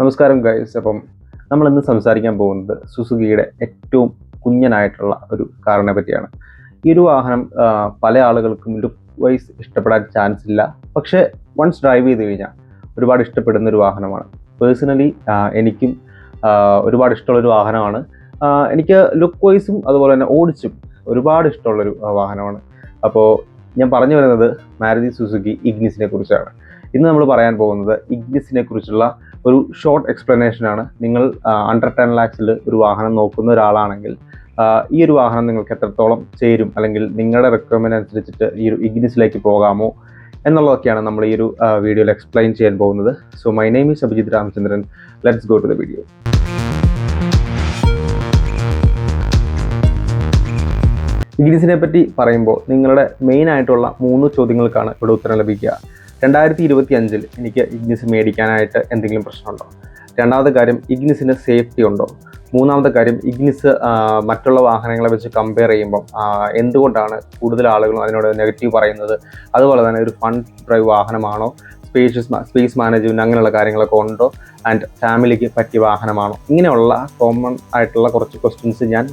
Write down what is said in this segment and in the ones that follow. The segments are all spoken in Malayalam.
നമസ്കാരം ഗൈസ് അപ്പം നമ്മൾ ഇന്ന് സംസാരിക്കാൻ പോകുന്നത് സുസുക്കിയുടെ ഏറ്റവും കുഞ്ഞനായിട്ടുള്ള ഒരു കാറിനെ പറ്റിയാണ്. ഈ ഒരു വാഹനം പല ആളുകൾക്കും ലുക്ക് വൈസ് ഇഷ്ടപ്പെടാൻ ചാൻസ് ഇല്ല. പക്ഷേ വൺസ് ഡ്രൈവ് ചെയ്ത് കഴിഞ്ഞാൽ ഒരുപാട് ഇഷ്ടപ്പെടുന്ന ഒരു വാഹനമാണ്. പേഴ്സണലി എനിക്കും ഒരുപാട് ഇഷ്ടമുള്ളൊരു വാഹനമാണ്. എനിക്ക് ലുക്ക് വൈസും അതുപോലെ തന്നെ ഓടിച്ചും ഒരുപാട് ഇഷ്ടമുള്ളൊരു വാഹനമാണ്. അപ്പോൾ ഞാൻ പറഞ്ഞു വരുന്നത് മാരുതി സുസുക്കി ഇഗ്നിസിനെ കുറിച്ചാണ്. ഇന്ന് നമ്മൾ പറയാൻ പോകുന്നത് ഇഗ്നിസിനെ കുറിച്ചുള്ള ഒരു ഷോർട്ട് എക്സ്പ്ലനേഷൻ ആണ്. നിങ്ങൾ അണ്ടർ ടെൻ ലാക്സിൽ ഒരു വാഹനം നോക്കുന്ന ഒരാളാണെങ്കിൽ ഈ ഒരു വാഹനം നിങ്ങൾക്ക് എത്രത്തോളം ചേരും? അല്ലെങ്കിൽ നിങ്ങളുടെ റിക്വയർമെന്റ് അനുസരിച്ചിട്ട് ഈ ഒരു ഇഗ്നിസിലേക്ക് പോകാമോ? എന്നുള്ളതൊക്കെയാണ് നമ്മൾ ഈ ഒരു വീഡിയോയിൽ എക്സ്പ്ലെയിൻ ചെയ്യാൻ പോകുന്നത്. So my name is Abhijith Ramachandran let's go to the video ഇഗ്നിസിനെ പറ്റി പറയുമ്പോൾ നിങ്ങളുടെ മെയിൻ ആയിട്ടുള്ള മൂന്ന് ചോദ്യങ്ങൾക്കാണ് ഇവിടെ ഉത്തരം ലഭിക്കുക. രണ്ടായിരത്തി ഇരുപത്തി അഞ്ചിൽ എനിക്ക് ഇഗ്നിസ് മേടിക്കാനായിട്ട് എന്തെങ്കിലും പ്രശ്നമുണ്ടോ? രണ്ടാമത്തെ കാര്യം ഇഗ്നിസിന് സേഫ്റ്റി ഉണ്ടോ? മൂന്നാമത്തെ കാര്യം ഇഗ്നിസ് മറ്റുള്ള വാഹനങ്ങളെ വെച്ച് കമ്പയർ ചെയ്യുമ്പോൾ എന്തുകൊണ്ടാണ് കൂടുതൽ ആളുകളും അതിനോട് നെഗറ്റീവ് പറയുന്നത്? അതുപോലെ തന്നെ ഒരു ഫൺ ഡ്രൈവ് വാഹനമാണോ? സ്പേഷ്യസ് സ്പേസ് മാനേജ്മെന്റ് അങ്ങനെയുള്ള കാര്യങ്ങളൊക്കെ ഉണ്ടോ? ആൻഡ് ഫാമിലിക്ക് പറ്റിയ വാഹനമാണോ? ഇങ്ങനെയുള്ള കോമൺ ആയിട്ടുള്ള കുറച്ച് ക്വസ്റ്റ്യൻസ് ഞാൻ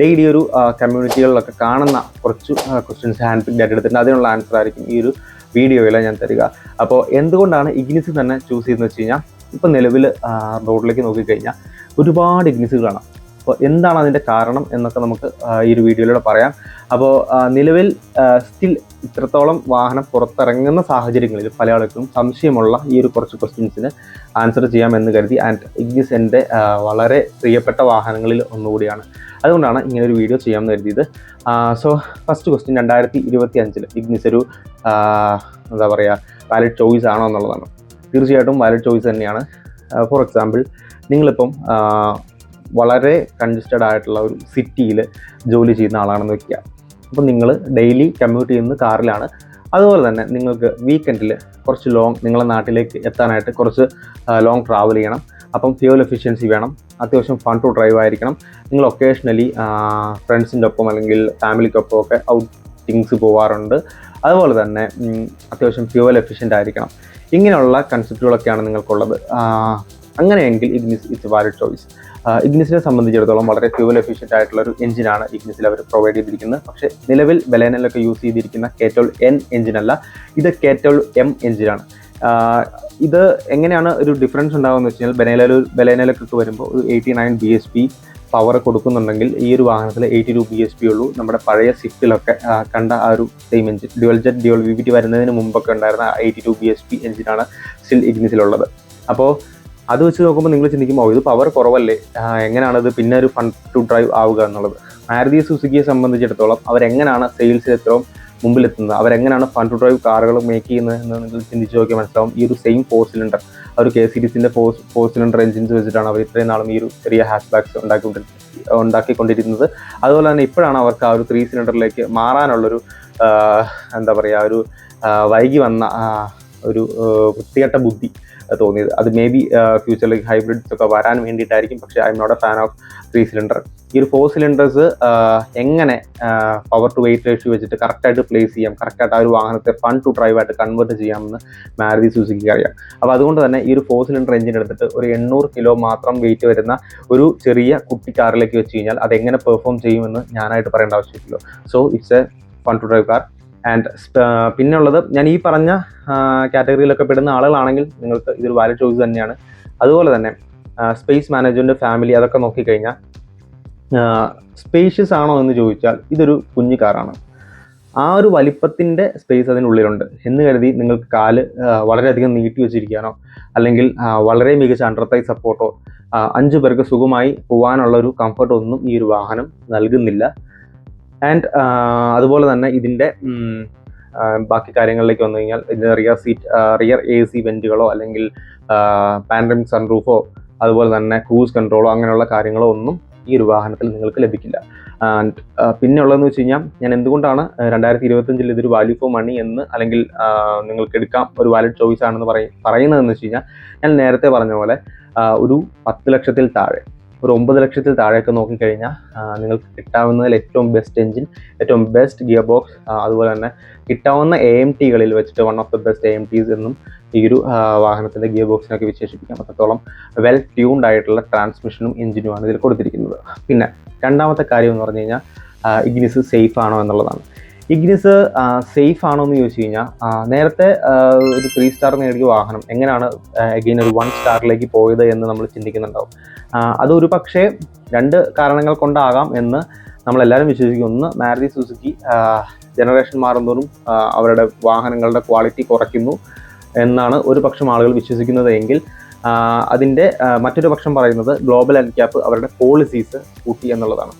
ഡെയിലി ഒരു കമ്മ്യൂണിറ്റികളിലൊക്കെ കാണുന്ന കുറച്ച് ക്വസ്റ്റ്യൻസ് ഹാൻഡ് പിക്ക് എടുത്തിട്ടുണ്ട്. അതിനുള്ള ആൻസർ ആയിരിക്കും ഈ ഒരു വീഡിയോയിൽ ഞാൻ തരിക. അപ്പോൾ എന്തുകൊണ്ടാണ് ഇഗ്നിസ് തന്നെ ചൂസ് ചെയ്തെന്ന് വെച്ച് കഴിഞ്ഞാൽ ഇപ്പോൾ നിലവിൽ റോഡിലേക്ക് നോക്കിക്കഴിഞ്ഞാൽ ഒരുപാട് ഇഗ്നിസുകൾ കാണാം. അപ്പോൾ എന്താണ് അതിന്റെ കാരണം എന്നൊക്കെ നമുക്ക് ഈ ഒരു വീഡിയോയിലൂടെ പറയാം. അപ്പോൾ നിലവിൽ സ്റ്റിൽ ഇത്രത്തോളം വാഹനം പുറത്തിറങ്ങുന്ന സാഹചര്യങ്ങളിൽ പല ആൾക്കും സംശയമുള്ള ഈ ഒരു കുറച്ച് ക്വസ്റ്റ്യൻസിന് ആൻസർ ചെയ്യാമെന്ന് കരുതി. ആൻഡ് ഇഗ്നിസ് എന്റെ വളരെ പ്രിയപ്പെട്ട വാഹനങ്ങളിൽ ഒന്നുകൂടിയാണ്. അതുകൊണ്ടാണ് ഇങ്ങനെ ഒരു വീഡിയോ ചെയ്യാമെന്ന് കരുതിയത്. സോ ഫസ്റ്റ് ക്വസ്റ്റ്യൻ രണ്ടായിരത്തി ഇരുപത്തി അഞ്ചിൽ ഇഗ്നിസ് ഒരു എന്താ പറയുക വാലിഡ് ചോയ്സ് ആണോ എന്നുള്ളതാണ്. തീർച്ചയായിട്ടും വാലിഡ് ചോയ്സ് തന്നെയാണ്. ഫോർ എക്സാമ്പിൾ നിങ്ങളിപ്പം വളരെ കൺജസ്റ്റഡ് ആയിട്ടുള്ള ഒരു സിറ്റിയിൽ ജോലി ചെയ്യുന്ന ആളാണെന്ന് വെക്കുക. അപ്പം നിങ്ങൾ ഡെയിലി കമ്മ്യൂട്ട് ചെയ്യുന്ന കാറിലാണ്. അതുപോലെ തന്നെ നിങ്ങൾക്ക് വീക്കെൻഡിൽ കുറച്ച് ലോങ് നിങ്ങളുടെ നാട്ടിലേക്ക് എത്താനായിട്ട് കുറച്ച് ലോങ് ട്രാവൽ ചെയ്യണം. അപ്പം ഫ്യൂൽ എഫിഷ്യൻസി വേണം. അത്യാവശ്യം ഫൺ ടു ഡ്രൈവ് ആയിരിക്കണം. നിങ്ങൾ ഒക്കേഷണലി ഫ്രണ്ട്സിന്റെ ഒപ്പം അല്ലെങ്കിൽ ഫാമിലിക്കൊപ്പം ഒക്കെ ഔട്ടിങ്സ് പോവാറുണ്ട്. അതുപോലെ തന്നെ അത്യാവശ്യം ഫ്യൂവൽ എഫിഷ്യന്റ് ആയിരിക്കണം. ഇങ്ങനെയുള്ള കൺസെപ്റ്റുകളൊക്കെയാണ് നിങ്ങൾക്കുള്ളത്. അങ്ങനെയെങ്കിൽ ഇഗ്നിസ് ഇറ്റ്സ് വാലിഡ് ചോയ്സ് ഇഗ്നിസിനെ സംബന്ധിച്ചിടത്തോളം വളരെ ഫ്യൂവൽ എഫിഷ്യന്റ് ആയിട്ടുള്ള ഒരു എഞ്ചിനാണ് ഇഗ്നിസിൽ അവർ പ്രൊവൈഡ് ചെയ്തിരിക്കുന്നത്. പക്ഷേ നിലവിൽ ബലേനലൊക്കെ യൂസ് ചെയ്തിരിക്കുന്ന കേറ്റോൾ എൻ എഞ്ചിനല്ല ഇത് കേറ്റോൾ എം എഞ്ചിനാണ് ഇത് എങ്ങനെയാണ് ഒരു ഡിഫറൻസ് ഉണ്ടാകുന്ന വെച്ച് കഴിഞ്ഞാൽ ബലേനയിൽ ബലേനയിലൊക്കെ വരുമ്പോൾ ഒരു eighty nine B S P power കൊടുക്കുന്നുണ്ടെങ്കിൽ ഈ ഒരു വാഹനത്തിൽ eighty two B S P ഉള്ളൂ. നമ്മുടെ പഴയ സ്വിഫ്റ്റിലൊക്കെ കണ്ട ആ ഒരു same engine dual jet dual V T വരുന്നതിന് മുമ്പൊക്കെ ഉണ്ടായിരുന്ന eighty two B S P എഞ്ചിനാണ് സ്റ്റിൽ ഇഗ്നിസിലുള്ളത് അപ്പോൾ അത് വെച്ച് നോക്കുമ്പോൾ നിങ്ങൾ ചിന്തിക്കുമ്പോൾ ഇത് പവർ കുറവല്ലേ? എങ്ങനെയാണത് പിന്നെ ഒരു ഫൺ ടു ഡ്രൈവ് ആവുക എന്നുള്ളത്? മാരുതി സുസുക്കിയെ സംബന്ധിച്ചിടത്തോളം അവരെങ്ങനെയാണ് സെയിൽസിൽ എത്രയും മുമ്പിലെത്തുന്നത്. അവരെങ്ങനെയാണ് ഫൺ ടു ഡ്രൈവ് കാറുകൾ മേക്ക് ചെയ്യുന്നത് എന്ന് നിങ്ങൾ ചിന്തിച്ച് നോക്കിയാൽ മനസ്സിലാവും. ഈ ഒരു സെയിം ഫോർ സിലിണ്ടർ ആ ഒരു കെ സീരീസിന്റെ ഫോർ ഫോർ സിലിണ്ടർ എഞ്ചിൻസ് വെച്ചിട്ടാണ് അവർ ഇത്രയും നാളും ഈ ഒരു ചെറിയ ഹാഷ് ബാക്സ് ഉണ്ടാക്കിക്കൊണ്ടിരിക്കുന്നത് ഉണ്ടാക്കിക്കൊണ്ടിരുന്നത്. അതുപോലെ തന്നെ ഇപ്പോഴാണ് അവർക്ക് ആ ഒരു ത്രീ സിലിണ്ടറിലേക്ക് മാറാനുള്ളൊരു എന്താ പറയുക ഒരു വൈകി വന്ന ഒരു വൃത്തികെട്ട ബുദ്ധി. തോന്നിയത്. അത് മേ ബി ഫ്യൂച്ചറിലേക്ക് ഹൈബ്രിഡ്സ് ഒക്കെ വരാൻ വേണ്ടിയിട്ടായിരിക്കും. പക്ഷേ I M not a fan of three cylinder ഈ ഒരു ഫോർ സിലിണ്ടേഴ്സ് എങ്ങനെ പവർ ടു വെയിറ്റ് റേഷ്യോ വെച്ചിട്ട് കറക്റ്റായിട്ട് പ്ലേസ് ചെയ്യാം? കറക്റ്റായിട്ട് ആ ഒരു വാഹനത്തെ ഫൺ ടു ഡ്രൈവ് ആയിട്ട് കൺവേർട്ട് ചെയ്യാമെന്ന് മാരുതി സൂസിക്ക് അറിയാം. അപ്പോൾ അതുകൊണ്ട് തന്നെ ഈ ഒരു ഫോർ സിലിണ്ടർ എഞ്ചിൻ എടുത്തിട്ട് ഒരു എണ്ണൂറ് കിലോ മാത്രം വെയിറ്റ് വരുന്ന ഒരു ചെറിയ കുട്ടി കാറിലേക്ക് വെച്ച് കഴിഞ്ഞാൽ അത് എങ്ങനെ പെർഫോം ചെയ്യുമെന്ന് ഞാനായിട്ട് പറയേണ്ട ആവശ്യമില്ലല്ലോ. So it's a fun to drive car and പിന്നെയുള്ളത് ഞാൻ ഈ പറഞ്ഞ കാറ്റഗറിയിലൊക്കെ പെടുന്ന ആളുകളാണെങ്കിൽ നിങ്ങൾക്ക് ഇതൊരു വാലിഡ് ചോയ്സ് തന്നെയാണ്. അതുപോലെ തന്നെ സ്പേസ് മാനേജ്മെന്റ് ഫാമിലി അതൊക്കെ നോക്കിക്കഴിഞ്ഞാൽ സ്പേഷ്യസ് ആണോ എന്ന് ചോദിച്ചാൽ ഇതൊരു കുഞ്ഞു കാറാണ്. ആ ഒരു വലിപ്പത്തിന്റെ സ്പേസ് അതിനുള്ളിലുണ്ട്. എന്ന് കരുതി നിങ്ങൾക്ക് കാൽ വളരെയധികം നീട്ടി വെച്ചിരിക്കാനോ അല്ലെങ്കിൽ വളരെ മികച്ച അണ്ടർ തൈ സപ്പോർട്ടോ അഞ്ച് പേർക്ക് സുഖമായി പോകാനുള്ള ഒരു കംഫർട്ട് ഒന്നും ഈ ഒരു വാഹനം നൽകുന്നില്ല. ആൻഡ് അതുപോലെ തന്നെ ഇതിന്റെ ബാക്കി കാര്യങ്ങളിലേക്ക് വന്നു കഴിഞ്ഞാൽ ഇതിന്റെ rear seat rear A C വെന്റുകളോ അല്ലെങ്കിൽ പാൻഡമിക് സൺറൂഫോ അതുപോലെ തന്നെ ക്രൂസ് കൺട്രോളോ അങ്ങനെയുള്ള കാര്യങ്ങളോ ഒന്നും ഈ ഒരു വാഹനത്തിൽ നിങ്ങൾക്ക് ലഭിക്കില്ല. ആൻഡ് പിന്നെ ഉള്ളതെന്ന് വെച്ച് കഴിഞ്ഞാൽ ഞാൻ എന്തുകൊണ്ടാണ് രണ്ടായിരത്തി ഇരുപത്തഞ്ചിൽ ഇതൊരു വാല്യൂ ഫോർ മണി എന്ന് അല്ലെങ്കിൽ നിങ്ങൾക്ക് എടുക്കാം ഒരു വാലിഡ് ചോയ്സ് ആണെന്ന് പറയും പറയുന്നതെന്ന് വെച്ച് കഴിഞ്ഞാൽ ഞാൻ നേരത്തെ പറഞ്ഞ പോലെ ഒരു പത്ത് ലക്ഷത്തിൽ താഴെ. ഒരു ഒമ്പത് ലക്ഷത്തിൽ താഴേക്ക് നോക്കിക്കഴിഞ്ഞാൽ നിങ്ങൾക്ക് കിട്ടാവുന്നതിൽ ഏറ്റവും ബെസ്റ്റ് എഞ്ചിൻ ഏറ്റവും ബെസ്റ്റ് ഗിയർ ബോക്സ് അതുപോലെ തന്നെ കിട്ടാവുന്ന എ എം ടികളിൽ വെച്ചിട്ട് one of the best A M Ts എന്നും ഈ ഒരു വാഹനത്തിന്റെ ഗിയർ ബോക്സിനൊക്കെ വിശേഷിപ്പിക്കാം. അത്രത്തോളം വെൽ ട്യൂൺഡ് ആയിട്ടുള്ള ട്രാൻസ്മിഷനും എഞ്ചിനുമാണ് ഇതിൽ കൊടുത്തിരിക്കുന്നത്. പിന്നെ രണ്ടാമത്തെ കാര്യം എന്ന് പറഞ്ഞു കഴിഞ്ഞാൽ ഇഗ്നിസ് സേഫ് ആണോ എന്നുള്ളതാണ്. ഇഗ്നിസ് സേഫ് ആണോ എന്ന് ചോദിച്ചു കഴിഞ്ഞാൽ നേരത്തെ ഒരു ത്രീ സ്റ്റാർ നേടിയ വാഹനം എങ്ങനെയാണ് അഗെയിൻ ഒരു വൺ സ്റ്റാറിലേക്ക് പോയത് എന്ന് നമ്മൾ ചിന്തിക്കുന്നുണ്ടാവും. അതൊരു പക്ഷേ രണ്ട് കാരണങ്ങൾ കൊണ്ടാകാം എന്ന് നമ്മളെല്ലാവരും വിശ്വസിക്കും. ഒന്ന് മാരുതി സുസുക്കി ജനറേഷൻ മാറുന്നതോറും അവരുടെ വാഹനങ്ങളുടെ ക്വാളിറ്റി കുറയ്ക്കുന്നു എന്നാണ് ഒരു പക്ഷം ആളുകൾ വിശ്വസിക്കുന്നത് എങ്കിൽ അതിന്റെ മറ്റൊരു പക്ഷം പറയുന്നത് ഗ്ലോബൽ ക്യാപ്പ് അവരുടെ പോളിസീസ് കൂട്ടി എന്നുള്ളതാണ്.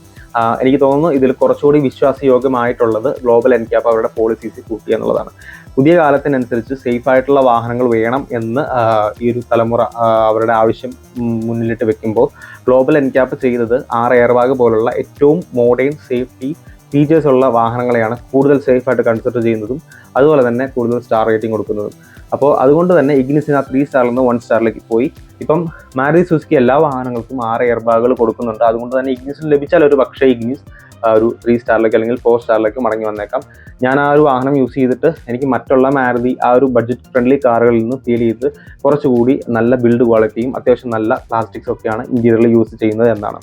എനിക്ക് തോന്നുന്നു ഇതിൽ കുറച്ചുകൂടി വിശ്വാസയോഗ്യമായിട്ടുള്ളത് ഗ്ലോബൽ എൻക്യാപ്പ് അവരുടെ പോളിസീസ് കൂട്ടി എന്നുള്ളതാണ്. പുതിയ കാലത്തിനനുസരിച്ച് സേഫ് ആയിട്ടുള്ള വാഹനങ്ങൾ വേണം എന്ന് ഈ ഒരു തലമുറ അവരുടെ ആവശ്യം മുന്നിലിട്ട് വെക്കുമ്പോൾ ഗ്ലോബൽ എൻക്യാപ്പ് ചെയ്തത് ആർ എയർ ബാഗ് പോലുള്ള ഏറ്റവും മോഡേൺ സേഫ്റ്റി ഫീച്ചേഴ്സ് ഉള്ള വാഹനങ്ങളെയാണ് കൂടുതൽ സേഫ് ആയിട്ട് കൺസിഡർ ചെയ്യുന്നതും അതുപോലെ തന്നെ കൂടുതൽ സ്റ്റാർ റേറ്റിംഗ് കൊടുക്കുന്നതും. അപ്പോൾ അതുകൊണ്ട് തന്നെ ഇഗ്നിസിന് ആ ത്രീ സ്റ്റാറിൽ നിന്ന് വൺ സ്റ്റാറിലേക്ക് പോയി. ഇപ്പം മാരുതി സുസുക്കി എല്ലാ വാഹനങ്ങൾക്കും ആറ് എയർ ബാഗുകൾ കൊടുക്കുന്നുണ്ട്. അതുകൊണ്ട് തന്നെ ഇഗ്നിസിന് ലഭിച്ചാൽ ഒരു പക്ഷേ ഇഗ്നിസ് ഒരു ത്രീ സ്റ്റാറിലേക്ക് അല്ലെങ്കിൽ ഫോർ സ്റ്റാറിലേക്ക് മടങ്ങി വന്നേക്കാം. ഞാൻ ആ ഒരു വാഹനം യൂസ് ചെയ്തിട്ട് എനിക്ക് മറ്റുള്ള മാരുതി ആ ഒരു ബഡ്ജറ്റ് ഫ്രണ്ട്ലി കാറുകളിൽ നിന്ന് ഫീൽ ചെയ്ത് കുറച്ചുകൂടി നല്ല ബിൽഡ് ക്വാളിറ്റിയും അത്യാവശ്യം നല്ല പ്ലാസ്റ്റിക്സ് ഒക്കെയാണ് ഇന്റീരിയറിൽ യൂസ് ചെയ്യുന്നത് എന്നാണ്.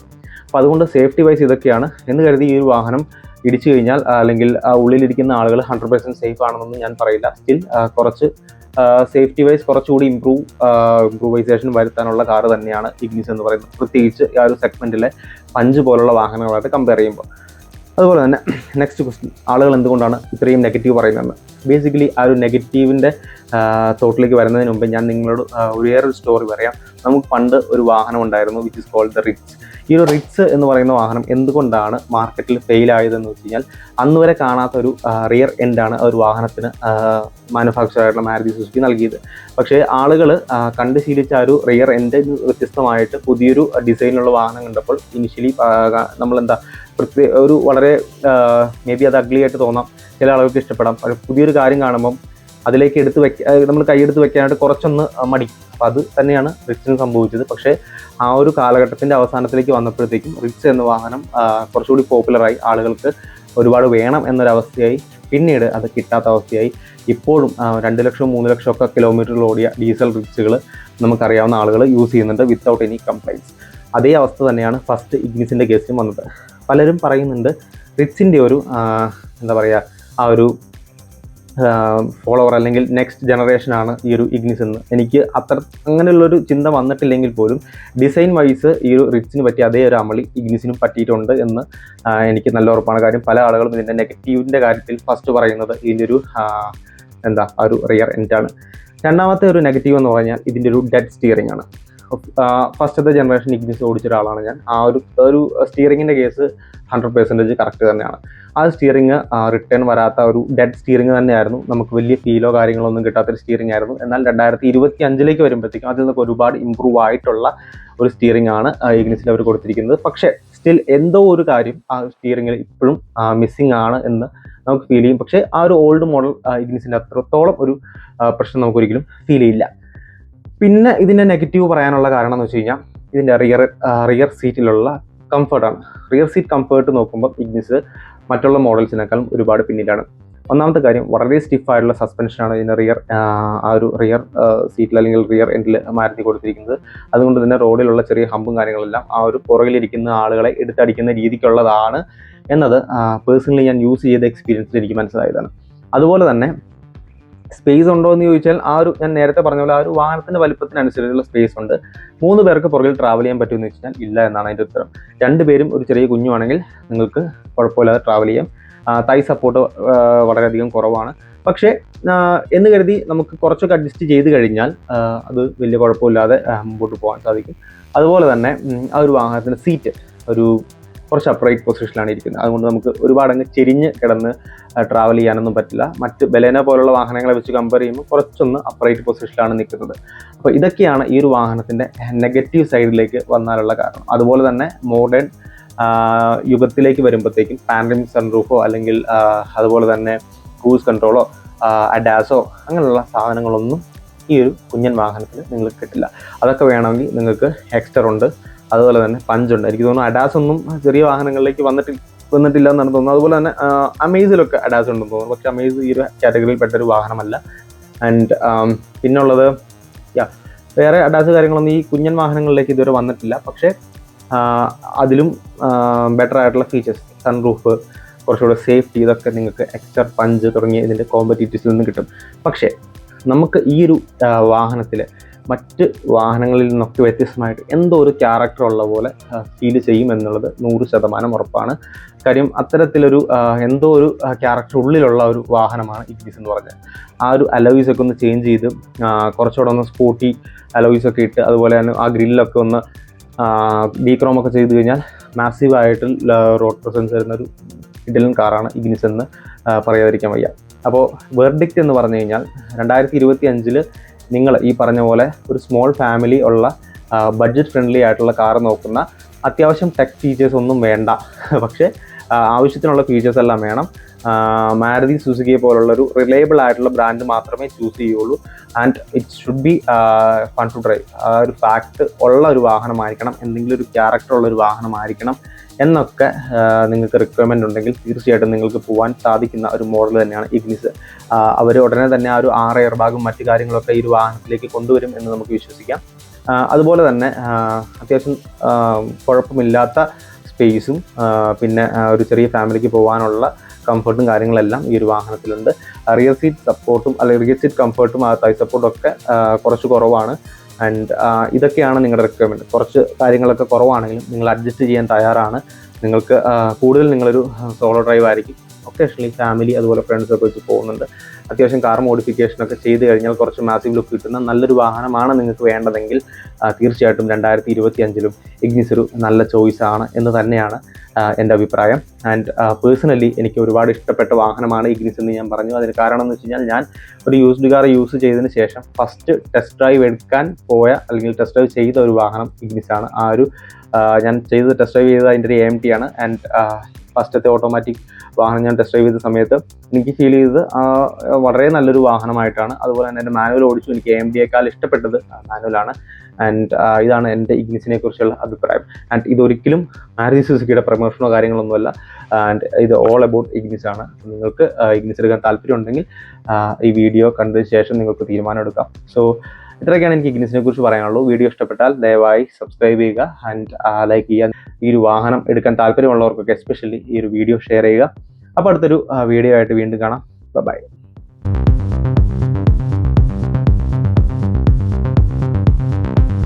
അപ്പോൾ അതുകൊണ്ട് സേഫ്റ്റി വൈസ് ഇതൊക്കെയാണ്. എന്ന് കരുതി ഈ ഒരു വാഹനം ഇടിച്ചു കഴിഞ്ഞാൽ അല്ലെങ്കിൽ ആ ഉള്ളിലിരിക്കുന്ന ആളുകൾ ഹൺഡ്രഡ് പെർസെന്റ് സേഫ് ആണെന്നൊന്നും ഞാൻ പറയില്ല. സ്റ്റിൽ കുറച്ച് സേഫ്റ്റി വൈസ് കുറച്ചുകൂടി ഇമ്പ്രൂവ് ഇമ്പ്രൂവൈസേഷൻ വരുത്താനുള്ള കാർ തന്നെയാണ് ഇഗ്നിസ് എന്ന് പറയുന്നത്. പ്രത്യേകിച്ച് ആ ഒരു സെഗ്മെന്റിലെ പഞ്ച് പോലുള്ള വാഹനങ്ങളായിട്ട് കമ്പയർ ചെയ്യുമ്പോൾ. അതുപോലെ തന്നെ നെക്സ്റ്റ് ക്വസ്റ്റ്യൻ ആളുകൾ എന്തുകൊണ്ടാണ് ഇത്രയും നെഗറ്റീവ് പറയുന്നത് ബേസിക്കലി ആ ഒരു നെഗറ്റീവിന്റെ തോട്ടിലേക്ക് വരുന്നതിന് മുമ്പ് ഞാൻ നിങ്ങളോട് ഒരു വേറൊരു സ്റ്റോറി പറയാം. നമുക്ക് പണ്ട് ഒരു വാഹനം ഉണ്ടായിരുന്നു which is called the Ritz ഈ ഒരു റിറ്റ്സ് എന്ന് പറയുന്ന വാഹനം എന്തുകൊണ്ടാണ് മാർക്കറ്റിൽ ഫെയിൽ ആയതെന്ന് വെച്ച് കഴിഞ്ഞാൽ അന്ന് വരെ കാണാത്ത ഒരു റിയർ എൻഡാണ് ഒരു വാഹനത്തിന് മാനുഫാക്ചറായിട്ടുള്ള മാരുതി സുസുക്കി നൽകിയത്. പക്ഷേ ആളുകൾ കണ്ട് ശീലിച്ച ഒരു റിയർ എൻഡ് വ്യത്യസ്തമായിട്ട് പുതിയൊരു ഡിസൈനിലുള്ള വാഹനം കണ്ടപ്പോൾ ഇനിഷ്യലി നമ്മളെന്താ പ്രത്യേക ഒരു വളരെ മേ ബി അത് അഗ്ലി ആയിട്ട് തോന്നാം. ചില ആളുകൾക്ക് ഇഷ്ടപ്പെടാം. പുതിയൊരു കാര്യം കാണുമ്പം അതിലേക്ക് എടുത്ത് വെക്ക നമ്മൾ കൈയെടുത്ത് വെക്കാനായിട്ട് കുറച്ചൊന്ന് മടി. അപ്പോൾ അത് തന്നെയാണ് റിച്ചിന് സംഭവിച്ചത്. പക്ഷേ ആ ഒരു കാലഘട്ടത്തിന്റെ അവസാനത്തിലേക്ക് വന്നപ്പോഴത്തേക്കും റിച്ച് എന്ന വാഹനം കുറച്ചുകൂടി പോപ്പുലറായി ആളുകൾക്ക് ഒരുപാട് വേണം എന്നൊരവസ്ഥയായി. പിന്നീട് അത് കിട്ടാത്ത അവസ്ഥയായി. ഇപ്പോഴും രണ്ട് ലക്ഷം മൂന്ന് ലക്ഷം ഒക്കെ ഓടിയ ഡീസൽ റിച്ചുകൾ നമുക്കറിയാവുന്ന ആളുകൾ യൂസ് ചെയ്യുന്നുണ്ട് വിത്തൗട്ട് എനി കംപ്ലൈൻസ് അതേ അവസ്ഥ തന്നെയാണ് ഫസ്റ്റ് ഇഗ്നിസിന്റെ കേസിലും വന്നത്. പലരും പറയുന്നുണ്ട് റിച്ചിന്റെ ഒരു എന്താ പറയുക ആ ഒരു ഫോളോവർ അല്ലെങ്കിൽ നെക്സ്റ്റ് ജനറേഷനാണ് ഈ ഒരു ഇഗ്നിസ് എന്ന്. എനിക്ക് അത്ര അങ്ങനെയുള്ളൊരു ചിന്ത വന്നിട്ടില്ലെങ്കിൽ പോലും ഡിസൈൻ വൈസ് ഈ ഒരു റിറ്റ്സിന് പറ്റിയ അതേ ഒരു അമളി ഇഗ്നിസിനും പറ്റിയിട്ടുണ്ട് എന്ന് എനിക്ക് നല്ല ഉറപ്പാണ്. കാര്യം പല ആളുകളും ഇതിന്റെ നെഗറ്റീവിന്റെ കാര്യത്തിൽ ഫസ്റ്റ് പറയുന്നത് ഇതിന്റെ ഒരു എന്താ ഒരു റിയർ എൻഡാണ് രണ്ടാമത്തെ ഒരു നെഗറ്റീവ് എന്ന് പറഞ്ഞാൽ ഇതിന്റെ ഒരു ഡെഡ് സ്റ്റിയറിംഗ് ആണ്. ഫസ്റ്റത്തെ ജനറേഷൻ ഇഗ്നിസ് ഓടിച്ച ഒരാളാണ് ഞാൻ. ആ ഒരു ഒരു സ്റ്റിയറിങ്ങിന്റെ കേസ് ഹൺഡ്രഡ് പെർസെന്റേജ് കറക്റ്റ് തന്നെയാണ്. ആ സ്റ്റിയറിംഗ് റിട്ടേൺ വരാത്ത ഒരു ഡെഡ് സ്റ്റിയറിംഗ് തന്നെയായിരുന്നു. നമുക്ക് വലിയ ഫീലോ കാര്യങ്ങളോ ഒന്നും കിട്ടാത്തൊരു സ്റ്റിയറിംഗ് ആയിരുന്നു. എന്നാൽ രണ്ടായിരത്തി ഇരുപത്തി അഞ്ചിലേക്ക് വരുമ്പോഴത്തേക്കും അതിൽ നിന്നൊക്കെ ഒരുപാട് ഇമ്പ്രൂവ് ആയിട്ടുള്ള ഒരു സ്റ്റിയറിംഗ് ആണ് ഇഗ്നിസിൽ അവർ കൊടുത്തിരിക്കുന്നത്. പക്ഷേ സ്റ്റിൽ എന്തോ ഒരു കാര്യം ആ സ്റ്റിയറിംഗിൽ ഇപ്പോഴും മിസ്സിംഗ് ആണ് എന്ന് നമുക്ക് ഫീൽ ചെയ്യും. പക്ഷേ ആ ഒരു ഓൾഡ് മോഡൽ ഇഗ്നിസിന്റെ അത്രത്തോളം ഒരു പ്രശ്നം നമുക്ക് ഒരിക്കലും ഫീൽ ചെയ്യില്ല. പിന്നെ ഇതിന്റെ നെഗറ്റീവ് പറയാനുള്ള കാരണം എന്ന് വെച്ച് കഴിഞ്ഞാൽ ഇതിന്റെ റിയർ റിയർ സീറ്റിലുള്ള കംഫർട്ടാണ് റിയർ സീറ്റ് കംഫർട്ട് നോക്കുമ്പോൾ ഇഗ്നിസ് മറ്റുള്ള മോഡൽസിനേക്കാളും ഒരുപാട് പിന്നിലാണ്. ഒന്നാമത്തെ കാര്യം വളരെ സ്റ്റിഫ് ആയിട്ടുള്ള സസ്പെൻഷനാണ് ഇതിന്റെ റിയർ ആ ഒരു റിയർ സീറ്റിൽ അല്ലെങ്കിൽ റിയർ എൻഡിൽ മാരുതി കൊടുത്തിരിക്കുന്നത്. അതുകൊണ്ട് തന്നെ റോഡിലുള്ള ചെറിയ ഹമ്പും കാര്യങ്ങളെല്ലാം ആ ഒരു പുറകിലിരിക്കുന്ന ആളുകളെ എടുത്തടിക്കുന്ന രീതിക്കുള്ളതാണ് എന്നത് പേഴ്സണലി ഞാൻ യൂസ് ചെയ്ത എക്സ്പീരിയൻസിൽ എനിക്ക് മനസ്സിലായതാണ്. അതുപോലെ തന്നെ സ്പേസ് ഉണ്ടോ എന്ന് ചോദിച്ചാൽ ആ ഒരു ഞാൻ നേരത്തെ പറഞ്ഞ പോലെ ആ ഒരു വാഹനത്തിന്റെ വലിപ്പത്തിനനുസരിച്ചുള്ള സ്പേസ് ഉണ്ട്. മൂന്ന് പേർക്ക് പുറകിൽ ട്രാവൽ ചെയ്യാൻ പറ്റുമെന്ന് വെച്ചാൽ ഇല്ല എന്നാണ് അതിന്റെ ഉത്തരം. രണ്ടുപേരും ഒരു ചെറിയ കുഞ്ഞുവാണെങ്കിൽ നിങ്ങൾക്ക് കുഴപ്പമില്ലാതെ ട്രാവൽ ചെയ്യാം. തൈ സപ്പോർട്ട് വളരെയധികം കുറവാണ്. പക്ഷേ എന്ന് കരുതി നമുക്ക് കുറച്ചൊക്കെ അഡ്ജസ്റ്റ് ചെയ്ത് കഴിഞ്ഞാൽ അത് വലിയ കുഴപ്പമില്ലാതെ മുമ്പോട്ട് പോകാൻ സാധിക്കും. അതുപോലെ തന്നെ ആ ഒരു വാഹനത്തിന്റെ സീറ്റ് ഒരു കുറച്ച് അപ്രൈറ്റ് പൊസിഷനിലാണ് ഇരിക്കുന്നത്. അതുകൊണ്ട് നമുക്ക് ഒരുപാട് അങ്ങ് ചെരിഞ്ഞ് കിടന്ന് ട്രാവൽ ചെയ്യാനൊന്നും പറ്റില്ല. മറ്റ് ബലേന പോലുള്ള വാഹനങ്ങളെ വെച്ച് കമ്പയർ ചെയ്യുമ്പോൾ കുറച്ചൊന്ന് അപ്രൈറ്റ് പൊസിഷനിലാണ് നിൽക്കുന്നത്. അപ്പോൾ ഇതൊക്കെയാണ് ഈ ഒരു വാഹനത്തിന്റെ നെഗറ്റീവ് സൈഡിലേക്ക് വന്നാലുള്ള കാരണം. അതുപോലെ തന്നെ മോഡേൺ യുഗത്തിലേക്ക് വരുമ്പോഴത്തേക്കും പാൻഡമിക് സൺറൂഫോ അല്ലെങ്കിൽ അതുപോലെ തന്നെ ക്രൂസ് കൺട്രോളോ അഡാസോ അങ്ങനെയുള്ള സാധനങ്ങളൊന്നും ഈ ഒരു കുഞ്ഞൻ വാഹനത്തിൽ നിങ്ങൾക്ക് കിട്ടില്ല. അതൊക്കെ വേണമെങ്കിൽ നിങ്ങൾക്ക് എക്സ്റ്റർ ഉണ്ട്. അതുപോലെ തന്നെ പഞ്ചുണ്ട്. എനിക്ക് തോന്നുന്നു അഡാസ് ഒന്നും ചെറിയ വാഹനങ്ങളിലേക്ക് വന്നിട്ട് വന്നിട്ടില്ല എന്നാണ് തോന്നുന്നത്. അതുപോലെ തന്നെ അമേസിലൊക്കെ അഡാസ് ഉണ്ടെന്ന് തോന്നുന്നു. പക്ഷേ അമേസ് ഈ ഒരു കാറ്റഗറിയിൽ പെട്ട ഒരു വാഹനമല്ല. ആൻഡ് പിന്നുള്ളത് യാ വേറെ അഡാസ് കാര്യങ്ങളൊന്നും ഈ കുഞ്ഞൻ വാഹനങ്ങളിലേക്ക് ഇതുവരെ വന്നിട്ടില്ല. പക്ഷേ അതിലും ബെറ്റർ ആയിട്ടുള്ള ഫീച്ചേഴ്സ് സൺറൂഫ് കുറച്ചുകൂടെ സേഫ്റ്റി ഇതൊക്കെ നിങ്ങൾക്ക് എക്സ്ട്രാ പഞ്ച് തുടങ്ങിയ ഇതിന്റെ കോമ്പറ്റീറ്റീവ്സിൽ നിന്ന് കിട്ടും. പക്ഷേ നമുക്ക് ഈ ഒരു വാഹനത്തിൽ മറ്റ് വാഹനങ്ങളിൽ നിന്നൊക്കെ വ്യത്യസ്തമായിട്ട് എന്തോ ഒരു ക്യാരക്ടർ ഉള്ള പോലെ ഫീൽ ചെയ്യും എന്നുള്ളത് നൂറ് ശതമാനം ഉറപ്പാണ്. കാര്യം അത്തരത്തിലൊരു എന്തോ ഒരു ക്യാരക്ടർ ഉള്ളിലുള്ള ഒരു വാഹനമാണ് ഇഗ്നിസ് എന്ന് പറഞ്ഞാൽ. ആ ഒരു അലോയ്സ് ഒക്കെ ഒന്ന് ചേഞ്ച് ചെയ്ത് കുറച്ചുകൂടെ ഒന്ന് സ്പോർട്ടി അലോയ്സ് ഒക്കെ ഇട്ട് അതുപോലെ തന്നെ ആ ഗ്രില്ലൊക്കെ ഒന്ന് ഡീക്രോം ഒക്കെ ചെയ്ത് കഴിഞ്ഞാൽ മാസീവായിട്ട് റോഡ് പ്രസൻസ് വരുന്ന ഒരു ഇഡലൻ കാറാണ് ഇഗ്നിസ് എന്ന് പറയാതിരിക്കാൻ വയ്യ. അപ്പോൾ വേർഡിക്റ്റ് എന്ന് പറഞ്ഞു കഴിഞ്ഞാൽ രണ്ടായിരത്തി ഇരുപത്തി അഞ്ചിൽ നിങ്ങൾ ഈ പറഞ്ഞ പോലെ ഒരു സ്മോൾ ഫാമിലി ഉള്ള ബഡ്ജറ്റ് ഫ്രണ്ട്ലി ആയിട്ടുള്ള കാർ നോക്കുന്ന അത്യാവശ്യം ടെക് ഫീച്ചേഴ്സ് ഒന്നും വേണ്ട. പക്ഷേ ആവശ്യത്തിനുള്ള ഫീച്ചേഴ്സ് എല്ലാം വേണം. മാരുതി സുസുക്കിയെ പോലുള്ളൊരു റിലയബിൾ ആയിട്ടുള്ള ബ്രാൻഡ് മാത്രമേ ചൂസ് ചെയ്യുള്ളൂ. And it should be fun to drive ആ ഒരു ഫാക്ട് ഉള്ള ഒരു വാഹനമായിരിക്കണം. എന്തെങ്കിലും ഒരു ക്യാരക്ടർ ഉള്ള ഒരു വാഹനമായിരിക്കണം എന്നൊക്കെ നിങ്ങൾക്ക് റിക്വയർമെന്റ് ഉണ്ടെങ്കിൽ തീർച്ചയായിട്ടും നിങ്ങൾക്ക് പോകാൻ സാധിക്കുന്ന ഒരു മോഡൽ തന്നെയാണ് ഇഗ്നിസ് അവർ ഉടനെ തന്നെ ആ ഒരു ആറ് എയർ ബാഗും മറ്റു കാര്യങ്ങളൊക്കെ ഈ ഒരു വാഹനത്തിലേക്ക് കൊണ്ടുവരും എന്ന് നമുക്ക് വിശ്വസിക്കാം. അതുപോലെ തന്നെ അത്യാവശ്യം കുഴപ്പമില്ലാത്ത സ്പേസും പിന്നെ ഒരു ചെറിയ ഫാമിലിക്ക് പോകാനുള്ള കംഫർട്ടും കാര്യങ്ങളെല്ലാം ഈ ഒരു വാഹനത്തിലുണ്ട്. റിയർ സീറ്റ് സപ്പോർട്ടും അല്ലെങ്കിൽ റിയർ സീറ്റ് കംഫർട്ടും ആ തൈ സപ്പോർട്ടും ഒക്കെ കുറച്ച് കുറവാണ്. ആൻഡ് ഇതൊക്കെയാണ് നിങ്ങളുടെ റിക്വയർമെന്റ് കുറച്ച് കാര്യങ്ങളൊക്കെ കുറവാണെങ്കിലും നിങ്ങൾ അഡ്ജസ്റ്റ് ചെയ്യാൻ തയ്യാറാണ്. നിങ്ങൾക്ക് കൂടുതൽ നിങ്ങളൊരു സോളോ ഡ്രൈവ് ആയിരിക്കും. ഒക്കേഷണലി ഫാമിലി അതുപോലെ ഫ്രണ്ട്സൊക്കെ വെച്ച് പോകുന്നുണ്ട്. അത്യാവശ്യം കാർ മോഡിഫിക്കേഷൻ ഒക്കെ ചെയ്ത് കഴിഞ്ഞാൽ കുറച്ച് മാസീവ് ലുക്ക് കിട്ടുന്ന നല്ലൊരു വാഹനമാണ് നിങ്ങൾക്ക് വേണ്ടതെങ്കിൽ തീർച്ചയായിട്ടും രണ്ടായിരത്തി ഇരുപത്തി അഞ്ചിലും ഇഗ്നിസ് ഒരു നല്ല ചോയ്സ് ആണ് എന്ന് തന്നെയാണ് എന്റെ അഭിപ്രായം. ആൻഡ് പേഴ്സണലി എനിക്ക് ഒരുപാട് ഇഷ്ടപ്പെട്ട വാഹനമാണ് ഇഗ്നിസ് എന്ന് ഞാൻ പറഞ്ഞു. അതിന് കാരണം എന്ന് വെച്ച് കഴിഞ്ഞാൽ ഞാൻ ഒരു യൂസ്ഡ് കാർ യൂസ് ചെയ്തതിന് ശേഷം ഫസ്റ്റ് ടെസ്റ്റ് ഡ്രൈവ് എടുക്കാൻ പോയ അല്ലെങ്കിൽ ടെസ്റ്റ് ഡ്രൈവ് ചെയ്ത ഒരു വാഹനം ഇഗ്നിസ് ആണ്. ആ ഒരു ഞാൻ ചെയ്ത് ടെസ്റ്റ് ഡ്രൈവ് ചെയ്തത് അതിന്റെ ഒരു എം ടി ആണ്. ആൻഡ് ഫസ്റ്റത്തെ ഓട്ടോമാറ്റിക് വാഹനം ഞാൻ ടെസ്റ്റ് ഡ്രൈവ് ചെയ്ത സമയത്ത് എനിക്ക് ഫീൽ ചെയ്തത് വളരെ നല്ലൊരു വാഹനമായിട്ടാണ്. അതുപോലെ തന്നെ എന്റെ മാനുവൽ ഓടിച്ചു. എനിക്ക് എം ഡിയേക്കാൾ ഇഷ്ടപ്പെട്ടത് മാനുവലാണ് ആൻഡ് ഇതാണ് എന്റെ ഇഗ്നിസിനെ കുറിച്ചുള്ള അഭിപ്രായം. ആൻഡ് ഇതൊരിക്കലും മാരുതി സുസുക്കിയുടെ പ്രമോഷനോ കാര്യങ്ങളൊന്നുമല്ല. ആൻഡ് ഇത് ഓൾ അബൌട്ട് ഇഗ്നിസ് ആണ്. നിങ്ങൾക്ക് ഇഗ്നിസ് എടുക്കാൻ താല്പര്യം ഉണ്ടെങ്കിൽ ആ, ഈ വീഡിയോ കണ്ടതിന് ശേഷം നിങ്ങൾക്ക് തീരുമാനം എടുക്കാം. സോ ഇത്രയൊക്കെയാണ് എനിക്ക് ഇഗ്നിസിനെ കുറിച്ച് പറയാനുള്ളൂ. വീഡിയോ ഇഷ്ടപ്പെട്ടാൽ ദയവായി സബ്സ്ക്രൈബ് ചെയ്യുക ആൻഡ് ലൈക്ക് ചെയ്യുക. ഈ ഒരു വാഹനം എടുക്കാൻ താല്പര്യമുള്ളവർക്കൊക്കെ എസ്പെഷ്യലി ഈ ഒരു വീഡിയോ ഷെയർ ചെയ്യുക. അപ്പോൾ അടുത്തൊരു വീഡിയോ ആയിട്ട് വീണ്ടും കാണാം. ബൈ